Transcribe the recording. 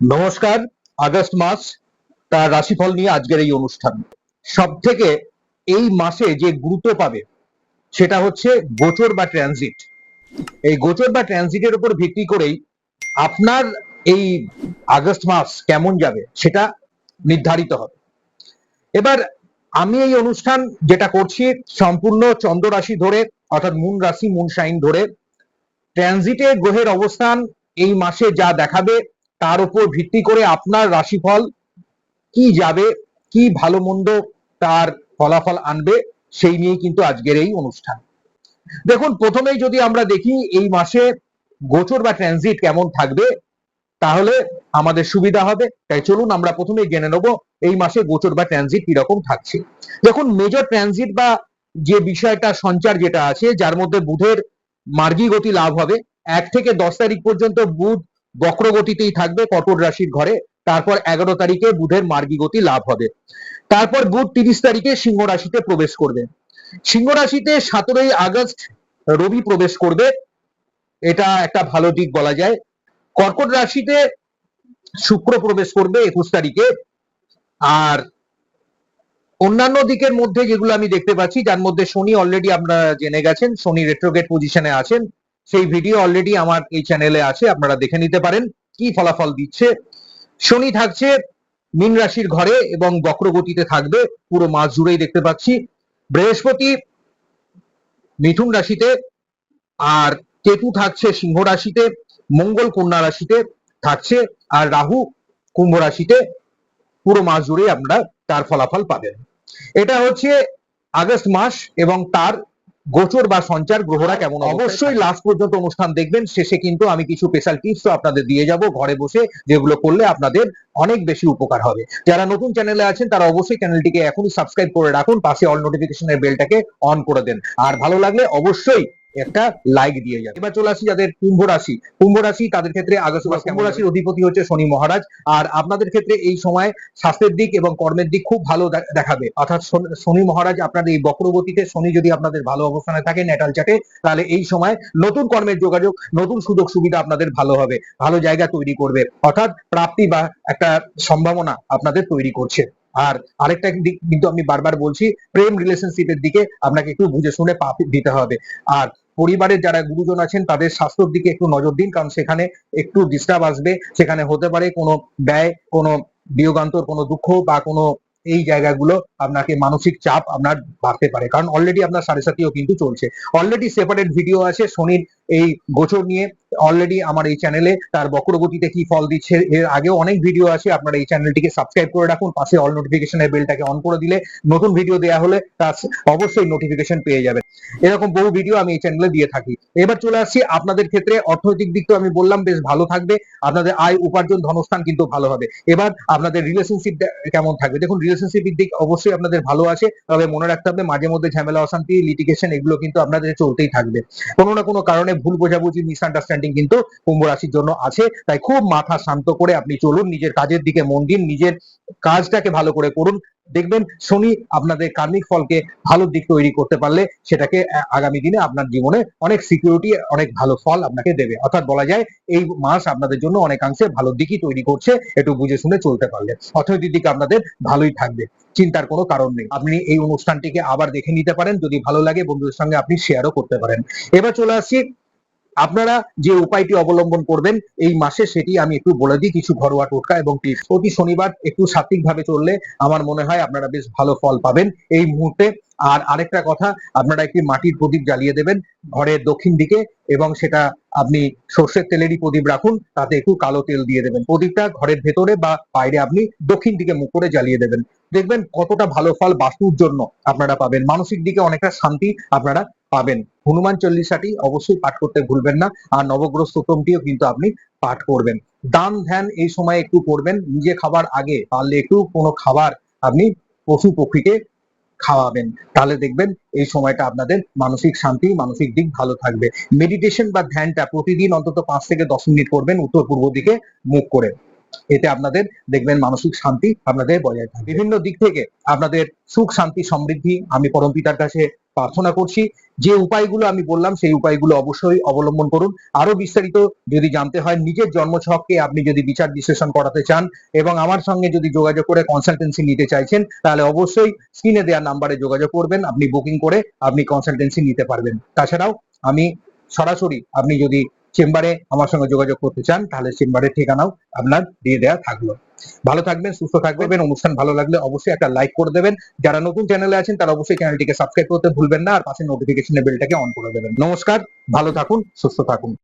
নমস্কার, আগস্ট মাস তার রাশিফল নিয়ে আজকের এই অনুষ্ঠান। সব থেকে এই মাসে যে গুরুত্ব পাবে সেটা হচ্ছে গোচর বা ট্রানজিট এই গোচর বা ট্রানজিটের উপর ভিত্তি করেই আপনার এই আগস্ট মাস কেমন যাবে সেটা নির্ধারিত হবে। এবার আমি এই অনুষ্ঠান যেটা করছি সম্পূর্ণ চন্দ্র রাশি ধরে, অর্থাৎ মুন রাশি মুন সাইন ধরে ট্রানজিটে গ্রহের অবস্থান এই মাসে যা দেখাবে তার উপর ভিত্তি করে আপনার রাশিফল কি যাবে, কি ভালো মন্দ তার ফলাফল আনবে, সেই নিয়ে কিন্তু আজকের এই অনুষ্ঠান। দেখুন, প্রথমেই যদি আমরা দেখি এই মাসে গোচর বা ট্রানজিট কেমন থাকবে, তাহলে আমাদের সুবিধা হবে। তাই চলুন, আমরা প্রথমে জেনে নেব এই মাসে গোচর বা ট্রানজিট কীরকম থাকছে। দেখুন মেজর ট্রানজিট বা যে বিষয়টা, সঞ্চার যেটা আছে, যার মধ্যে বুধের মার্গী গতি লাভ হবে। এক থেকে দশ তারিখ পর্যন্ত বুধ বক্রগতিতেই থাকবে কটর রাশির ঘরে। তারপর এগারো তারিখে বুধের মার্গী গতি লাভ হবে। তারপর বুধ তিরিশ তারিখে সিংহ রাশিতে প্রবেশ করবে। সিংহ রাশিতে সতেরোই আগস্ট রবি প্রবেশ করবে। এটা একটা ভালো দিক বলা যায়। কর্কট রাশিতে শুক্র প্রবেশ করবে একুশ তারিখে। আর অন্যান্য দিকের মধ্যে যেগুলো আমি দেখতে পাচ্ছি, যার মধ্যে শনি অলরেডি আপনারা জেনে গেছেন, শনি রেট্রোগেট পজিশনে আছেন। সেই ভিডিও অলরেডি আমার এই চ্যানেলে আছে, আপনারা দেখে নিতে পারেন কি ফলাফল দিচ্ছে। শনি থাকছে মীন রাশির ঘরে এবং বক্রগতিতে থাকবে, পুরো মাস জুড়েই দেখতে পাচ্ছি। বৃহস্পতি মিথুন রাশিতে আর কেতু থাকছে সিংহ রাশিতে, মঙ্গল কন্যা রাশিতে থাকছে আর রাহু কুম্ভ রাশিতে, পুরো মাস জুড়েই আপনারা তার ফলাফল পাবেন। এটা হচ্ছে আগস্ট মাস এবং তার গোচর বা সঞ্চার গ্রহরা কেমন অবশ্যই লাস্ট পর্যন্ত অনুষ্ঠান দেখবেন শেষে কিন্তু আমি কিছু স্পেশাল টিপস আপনাদের দিয়ে যাব ঘরে বসে যেগুলো করলে আপনাদের অনেক বেশি উপকার হবে। যারা নতুন চ্যানেলে আছেন তারা অবশ্যই চ্যানেলটিকে এখনই সাবস্ক্রাইব করে রাখুন পাশে অল নোটিফিকেশনের বেলটাকে অন করে দেন। আর ভালো লাগলে অবশ্যই একটা লাইক দিয়ে যাবে। এবার চলে আসি যাদের কুম্ভ রাশি। কুম্ভ রাশি তাদের ক্ষেত্রে আগস্ট মাস কুম্ভ রাশির অধিপতি হচ্ছে শনি মহারাজ। আর আপনাদের ক্ষেত্রে এই সময় স্বাস্থ্যের দিক এবং কর্মের দিক খুব ভালো দেখাবে। অর্থাৎ শনি- মহারাজ আপনাদের এই বক্রগতিতে শনি যদি আপনাদের ভালো অবস্থানে থাকে নেটাল চাটে তাহলে এই সময় নতুন কর্মের যোগাযোগ নতুন সুযোগ সুবিধা আপনাদের ভালো হবে। ভালো জায়গা তৈরি করবে। অর্থাৎ প্রাপ্তি বা একটা সম্ভাবনা আপনাদের তৈরি করছে। আর আরেকটা দিক কিন্তু আমি বারবার বলছি প্রেম রিলেশনশিপের দিকে আপনাকে একটু বুঝে শুনে পা দিতে হবে। আর পরিবারের যারা গুরুজন আছেন, তাদের স্বাস্থ্যের দিকে একটু নজর দিন, কারণ সেখানে একটু ডিস্টার্ব আসবে। সেখানে হতে পারে কোনো ব্যয়, কোনো বিয়োগান্তর, কোনো দুঃখ বা কোনো এই জায়গাগুলো আপনাকে মানসিক চাপ আপনার বাড়তে পারে। কারণ অলরেডি আপনার সাড়ে সাথেও কিন্তু চলছে। অলরেডি সেপারেট ভিডিও আছে, শনির এই গোচর নিয়ে অলরেডি আমার এই চ্যানেলে তার বক্রগতিতে কি ফল দিচ্ছে, এর আগেও অনেক ভিডিও আছে, আপনারা এই চ্যানেলটিকে সাবস্ক্রাইব করে রাখুন, পাশে অল নোটিফিকেশনের বেলটাকে অন করে দিলে নতুন ভিডিও দেওয়া হলে তার অবশ্যই নোটিফিকেশন পেয়ে যাবেন। এরকম বহু ভিডিও আমি এই চ্যানেলে দিয়ে থাকি। এবার চলে আসছি আপনাদের ক্ষেত্রে, অর্থনৈতিক দিক তো আমি বললাম, বেশ ভালো থাকবে, আপনাদের আয়, উপার্জন, ধনস্থান কিন্তু ভালো হবে। এবার আপনাদের রিলেশনশিপ কেমন থাকবে? দেখুন রিলেশনশিপের দিক অবশ্যই আপনাদের ভালো আছে, তবে মনে রাখতে হবে মাঝে মধ্যে ঝামেলা, অশান্তি লিটিগেশন এগুলো কিন্তু আপনাদের চলতেই থাকবে। কোনো না কোনো কারণে ভুল বোঝাবুঝি মিসআন্ডারস্ট্যান্ডিং কিন্তু কুম্ভ রাশির জন্য আছে। তাই খুব মাথা শান্ত করে আপনি চলুন, নিজের কাজের দিকে মন দিন, নিজের কাজটাকে ভালো করে করুন। দেখবেন শনি আপনাদের কার্মিক ফলকে ভালো দিক তৈরি করতে পারলে সেটাকে আগামী দিনে আপনার জীবনে অনেক সিকিউরিটি অনেক ভালো ফল আপনাকে দেবে। অর্থাৎ বলা যায়, এই মাস আপনাদের জন্য অনেকাংশে ভালো দিকই তৈরি করছে, একটু বুঝে শুনে চলতে পারলে। অর্থনৈতিক দিক আপনাদের ভালোই থাকবে, চিন্তার কোনো কারণ নেই। আপনি এই অনুষ্ঠানটিকে আবার দেখে নিতে পারেন, যদি ভালো লাগে বন্ধুদের সঙ্গে আপনি শেয়ারও করতে পারেন। এবার চলে আসছি আপনারা যে উপায়টি অবলম্বন করবেন এই মাসে সেটি আমি একটু বলে দিই, কিছু ঘরোয়া টোটকা এবং প্রতি শনিবার একটু সাত্বিক ভাবে চললে আমার মনে হয় আপনারা বেশ ভালো ফল পাবেন এই মুহূর্তে। আর আরেকটা কথা, আপনারা একটি মাটির প্রদীপ জ্বালিয়ে দেবেন ঘরের দক্ষিণ দিকে এবং সেটা আপনি সর্ষের তেলেরই প্রদীপ রাখুন, তাতে একটু কালো তেল দিয়ে দেবেন। প্রদীপটা ঘরের ভেতরে বা বাইরে আপনি দক্ষিণ দিকে মুখ করে জ্বালিয়ে দেবেন। দেখবেন কতটা ভালো ফল বাস্তুর জন্য আপনারা পাবেন। মানসিক দিকে অনেকটা শান্তি আপনারা পাবেন। হনুমান চল্লিশাটি অবশ্যই পাঠ করতে ভুলবেন না। আর নবগ্রহ স্তোত্রমটিও কিন্তু আপনি পাঠ করবেন। দান ধ্যান এই সময় একটু করবেন। নিজে খাবার আগে পারলে একটু কোনো খাবার আপনি পশু পক্ষীকে খাওয়াবেন। তাহলে দেখবেন এই সময়টা আপনাদের মানসিক শান্তি, মানসিক দিক ভালো থাকবে। মেডিটেশন বা ধ্যানটা প্রতিদিন অন্তত পাঁচ থেকে দশ মিনিট করবেন উত্তর পূর্ব দিকে মুখ করে। এতে আপনাদের দেখবেন মানসিক শান্তি আপনাদের বজায় থাকবে। বিভিন্ন দিক থেকে আপনাদের সুখ, শান্তি, সমৃদ্ধি আমি পরম পিতার কাছে প্রার্থনা করছি। যে উপায়গুলো আমি বললাম, সেই উপায়গুলো অবশ্যই অবলম্বন করুন। আরও বিস্তারিত যদি জানতে হয়, নিজের জন্মছককে আপনি যদি বিচার বিশ্লেষণ করাতে চান এবং আমার সঙ্গে যদি যোগাযোগ করে কনসালটেন্সি নিতে চাইছেন, তাহলে অবশ্যই স্ক্রিনে দেওয়া নাম্বারে যোগাযোগ করবেন। আপনি বুকিং করে আপনি কনসালটেন্সি নিতে পারবেন। তাছাড়াও আমি সরাসরি আপনি যদি চেম্বারে আমার সঙ্গে যোগাযোগ করতে চান তাহলে চেম্বারের ঠিকানাও আপনার দিয়ে দেওয়া থাকল। ভালো থাকবেন সুস্থ থাকবেন অনুষ্ঠান ভালো লাগলে অবশ্যই একটা লাইক করে দেবেন। যারা নতুন চ্যানেলে আছেন তারা অবশ্যই চ্যানেলটিকে সাবস্ক্রাইব করতে ভুলবেন না আর পাশে নোটিফিকেশনের বেলটাকে অন করে দেবেন। নমস্কার ভালো থাকুন সুস্থ থাকুন।